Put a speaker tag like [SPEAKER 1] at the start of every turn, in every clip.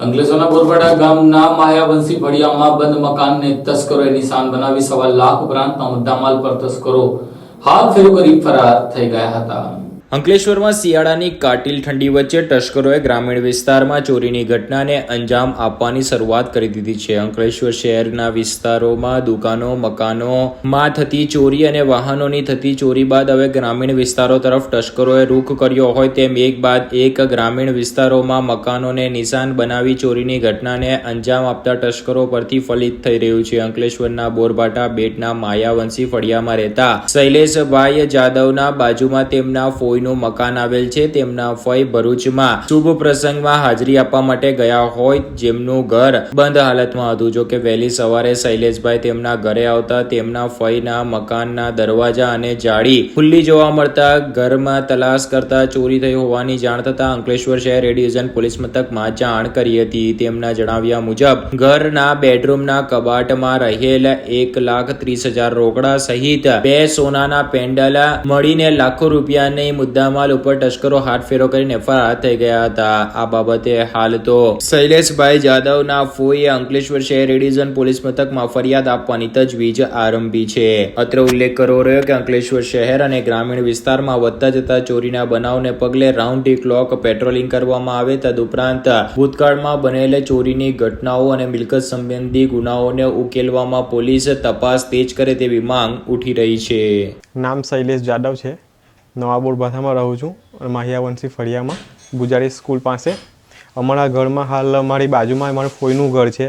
[SPEAKER 1] અંકલેશ્વરના બોરપાડા ગામના માયાવંશી ફળિયામાં બંધ મકાનને તસ્કરોએ નિશાન બનાવી સવા લાખ ઉપરાંત મુદ્દામાલ પર તસ્કરો હાથ ફેરો કરી ફરાર થઈ ગયા હતા.
[SPEAKER 2] અંકલેશ્વરમાં શિયાળાની કાતિલ ઠંડી વચ્ચે તસ્કરોએ ગ્રામીણ વિસ્તારમાં ચોરીની ઘટનાને અંજામ આપવાની શરૂઆત કરી દીધી છે. અંકલેશ્વર શહેરના વિસ્તારોમાં દુકાનો, મકાનોમાં થતી ચોરી અને વાહનોની થતી ચોરી બાદ હવે ગ્રામીણ વિસ્તારો તરફ તસ્કરોએ રૂખ કર્યો હોય તેમ એક બાદ એક ગ્રામીણ વિસ્તારોમાં મકાનોને નિશાન બનાવી ચોરીની ઘટનાને અંજામ આપતા તસ્કરો પરથી ફલિત થઈ રહ્યું છે. અંકલેશ્વરના બોરબાટા બેટના માયાવંશી ફળિયામાં રહેતા શૈલેષભાઈ જાદવના બાજુમાં તેમના ફોઈનું મકાન આવેલ છે, તેમના ફઈ ભરૂચમાં શુભ પ્રસંગમાં હાજરી આપવા માટે ગયા હોય જેમનું ઘર બંધ હાલતમાં હતું. જો વહેલી સવારે શૈલેષભાઈ તેમના ઘરે આવતા તેમના ફયના મકાનના દરવાજા અને જાળી ખુલ્લી જોવા મળતા ઘરમાં તલાશ કરતા ચોરી થઈ હોવાની જાણ થતા અંકલેશ્વર શહેર એ પોલીસ મથકમાં જાણ કરી હતી. તેમના જણાવ્યા મુજબ, ઘરના બેડરૂમના કબાટમાં રહેલા એક લાખ ત્રીસ હજાર રોકડા સહિત બે સોનાના પેન્ડલ મળીને લાખો રૂપિયાની મુદ્દામાલ ઉપર તસ્કરો હાથ ફેરો કરીને ફરાર થઈ ગયા હતા. આ બાબતે હાલ તો શૈલેષભાઈ જાદવના ફોઈએ અંકલેશ્વર શહેર ડિવિઝન પોલીસ મથકમાં ફરિયાદ આપવાની તજવીજ આરંભી છે. અત્રે ઉલ્લેખ કરવો રહ્યો કે અંકલેશ્વર શહેર અને ગ્રામીણ વિસ્તારમાં વધતા જતા ચોરીના બનાવને પગલે રાઉન્ડ ધી ક્લોક પેટ્રોલિંગ કરવામાં આવે તદુપરાંત ભૂતકાળમાં બનેલ ચોરીની ઘટનાઓ અને મિલકત સંબંધી ગુનાઓને ઉકેલવામાં પોલીસ તપાસ તેજ કરે તેવી માંગ ઉઠી રહી છે.
[SPEAKER 3] નામ શૈલેષ જાદવ છે. નવાબોર ભાથામાં રહું છું અને માહિયાવંશી ફળિયામાં ગુજારી સ્કૂલ પાસે. અમારા ઘરમાં હાલ મારી બાજુમાં મારું ફોઈનું ઘર છે.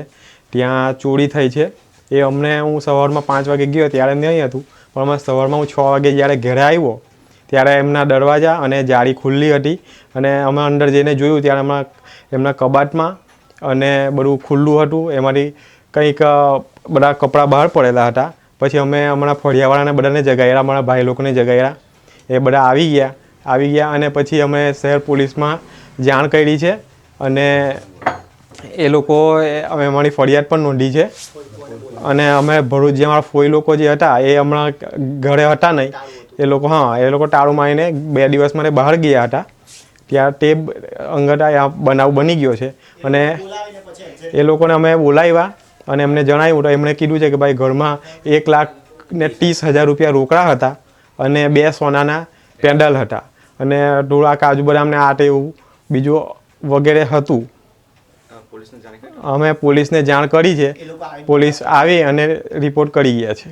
[SPEAKER 3] ત્યાં ચોરી થઈ છે. એ અમને હું સવારમાં પાંચ વાગે ગયો ત્યારે નહીં હતું, પણ અમે સવારમાં હું છ વાગે જ્યારે ઘરે આવ્યો, ત્યારે એમના દરવાજા અને જાળી ખુલ્લી હતી અને અમે અંદર જઈને જોયું ત્યારે એમના એમના કબાટમાં અને બધું ખુલ્લું હતું. એમાંથી કંઈક બધા કપડાં બહાર પડેલા હતા. પછી અમે હમણાં ફળિયાવાળાને બધાને જગાવ્યા અમારા ભાઈ લોકોને જગાવ્યા એ બધા આવી ગયા. આવી ગયા અને પછી અમે શહેર પોલીસમાં જાણ કરી છે અને એ લોકો અમે અમારી ફરિયાદ પણ નોંધી છે. અને અમે ભરૂચ જે અમારા ફોઈ લોકો જે હતા, એ હમણાં ઘરે હતા નહીં. એ લોકો, હા, એ લોકો ટાળું મારીને બે દિવસ માટે બહાર ગયા હતા. ત્યાં તે અંગત આ બનાવ બની ગયો છે. અને એ લોકોને અમે બોલાવ્યા અને એમને જણાવ્યું તો એમણે કીધું છે કે ભાઈ ઘરમાં એક લાખ ને ત્રીસ હજાર રૂપિયા રોકડા હતા. અને બે સોનાના પેન્ડલ હતા. અને ઢોળા કાજુ બદામને આટ એવું બીજું વગેરે હતું. અમે પોલીસને જાણ કરી છે. પોલીસ આવી અને રિપોર્ટ કરી ગયા છે.